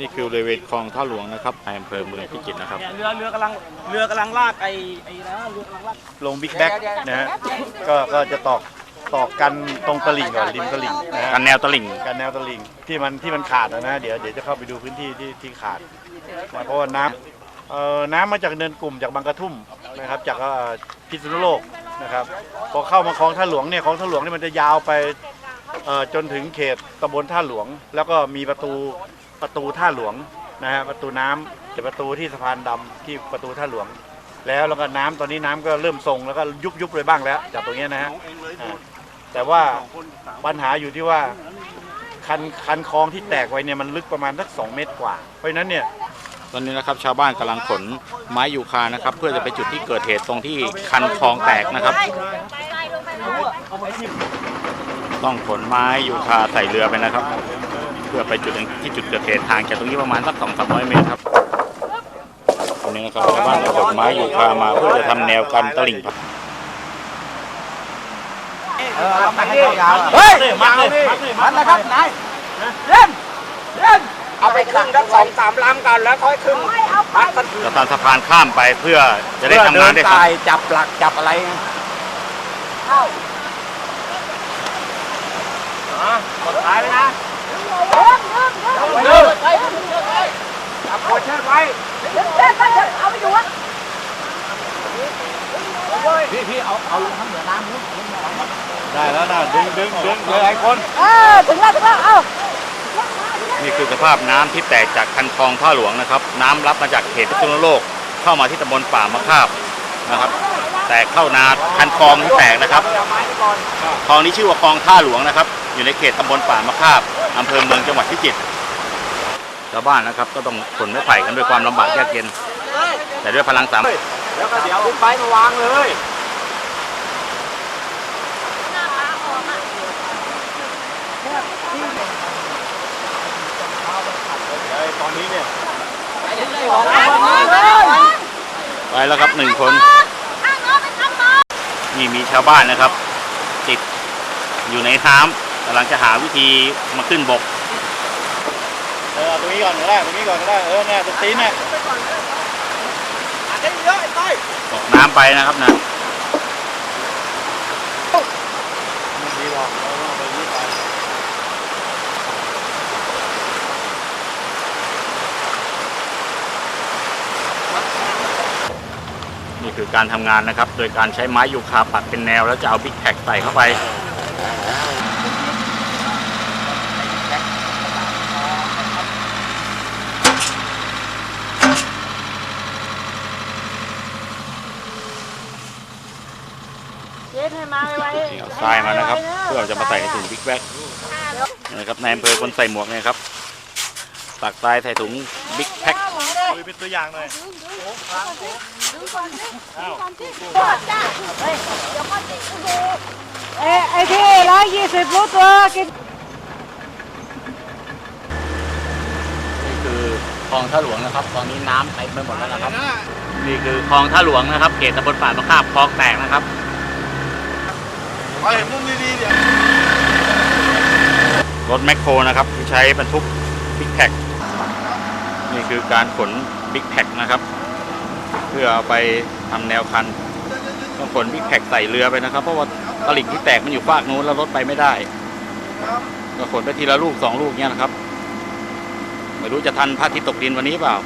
นี่คือบริเวณคลองท่าหลวงนะครับในอำเภอเมืองพิจิตรนะครับเนี่ยเรือเรือกำลังเรือกำลังลากไอ้ไอ้นะเรือกำลังลากลงบิ๊กแบ็กนะฮะก็ก็จะตอกตอกกันตรงตลิ่งก่อนริมตลิ่งนะฮะกันแนวตลิ่งกันแนวตลิ่งที่มันที่มันขาดอะนะเดี๋ยวเดี๋ยวจะเข้าไปดูพื้นที่ที่ที่ขาดนะเพราะว่าน้ำเอ่อน้ำมาจากเนินกลุ่มจากบางกระทุ่มนะครับ จากเอ่อพิษณุโลกนะครับพอเข้ามาคลองท่าหลวงเนี่ยคลองท่าหลวงนี่มันจะยาวไปเอ่อ จนถึงเขตตำบลท่าหลวง แล้วก็มีประตูประตูท่าหลวงนะฮะประตูน้ำเป็นประตูที่สะพานดำที่ประตูท่าหลวง แล้วแล้วก็น้ำตอนนี้น้ำก็เริ่มทรงแล้วก็ยุบยุบเลยบ้างแล้ว จากตรงนี้นะฮะแต่ว่าปัญหาอยู่ที่ว่าคันคันคลองที่แตกไว้เนี่ยมันลึกประมาณสักสองเมตรกว่า เพราะฉะนั้นเนี่ยตอนนี้นะครับชาวบ้านกำลังขนไม้ยูคานะครับ เพื่อจะไปจุดที่เกิดเหตุตรงที่คันคลองแตกนะครับ ต้องขนไม้ยูคาใส่เรือไปนะครับ เพื่อไปจุดที่จุดเกิดเหตุห่างจากตรงนี้ประมาณสักสองสามร้อยเมตรครับตรงนี้นะครับชาวบ้านก็ขนไม้ยูคามาเพื่อจะทำแนวกันตลิ่งเฮ้ยมาเลยมันนะครับนายเล่นเล่นเอาไปขึ้นทั้งสองสามลำกันแล้วค่อยขึ้นพักกันจะทำสะพานข้ามไปเพื่อจะได้ทำงานได้เดิครับสายจับหลักจับอะไร กดท้ายเลยนะเดินจับหัวเชือกไว้พี่พี่เอาเอาลงทั้งเหนือน้ำนู้นได้แล้วนะดึงดึงดึงเลยไอ้คน นี่คือสภาพน้ำที่แตกจากคันคลองท่าหลวงนะครับ น้ำรับมาจากเขตพิษณุโลก เข้ามาที่ตำบลป่ามะคาบนะครับ แตกเข้านาคันคลองที่แตกนะครับเอาไม้ไปก่อนคลองนี้ชื่อว่าคลองท่าหลวงนะครับ อยู่ในเขตตำบลป่ามะคาบอำเภอเมืองจังหวัดพิจิตรชาวบ้านนะครับ ก็ต้องขนไม้ไผ่กันด้วยความลำบากยากเย็น แต่ด้วยพลังสามแล้วก็เดี๋ยวขึ้นไปมาวางเลยตอนนี้เนี่ยไปแล้วครับหนึ่งคนนี่มีชาวบ้านนะครับ ติดอยู่ในน้ำ กำลังจะหาวิธีมาขึ้นบก เออเอาตรงนี้ก่อนก็ได้ตรงนี้ก่อนก็ได้เออเนี่ยตรงตีนเนี่ยอาจจะเยอะไอ้ต้อยตกน้ำไปนะครับนะไม่ดีหรอกเราเอาไปนี้ไปนี่คือการทำงานนะครับ โดยการใช้ไม้ยูคาปัดเป็นแนวแล้วจะเอาบิ๊กแท็กใส่เข้าไป นี่เอาทรายมานะครับ เพื่อจะมาใส่ในถุงบิ๊กแบ็กนะครับในอำเภอคนใส่หมวกเนี่ยครับตักทรายใส่ถุงบิ๊กแพ็คคุยเป็นตัวอย่างหน่อยเอ้ไอ้ที่ร้อยยี่สิบรู้ตัวกินนี่คือคลองท่าหลวงนะครับ ตอนนี้น้ำเต็มไปหมดแล้วนะครับ นี่คือคลองท่าหลวงนะครับ เขตตำบลป่ามะคาบคลองแตกนะครับ ไปเห็นมุมดีๆเดี๋ยวรถแมคโครนะครับที่ใช้บรรทุกบิ๊กแพ็คนี่คือการขนบิ๊กแพ็คนะครับ เพื่อเอาไปทำแนวคันต้องขนบิ๊กแพ็คใส่เรือไปนะครับ เพราะว่าตลิ่งที่แตกมันอยู่ฝากนู้นแล้วรถไปไม่ได้ก็ขนไปทีละลูกสองลูกเนี้ยนะครับ ไม่รู้จะทันพระอาทิตย์ตกดินวันนี้เปล่า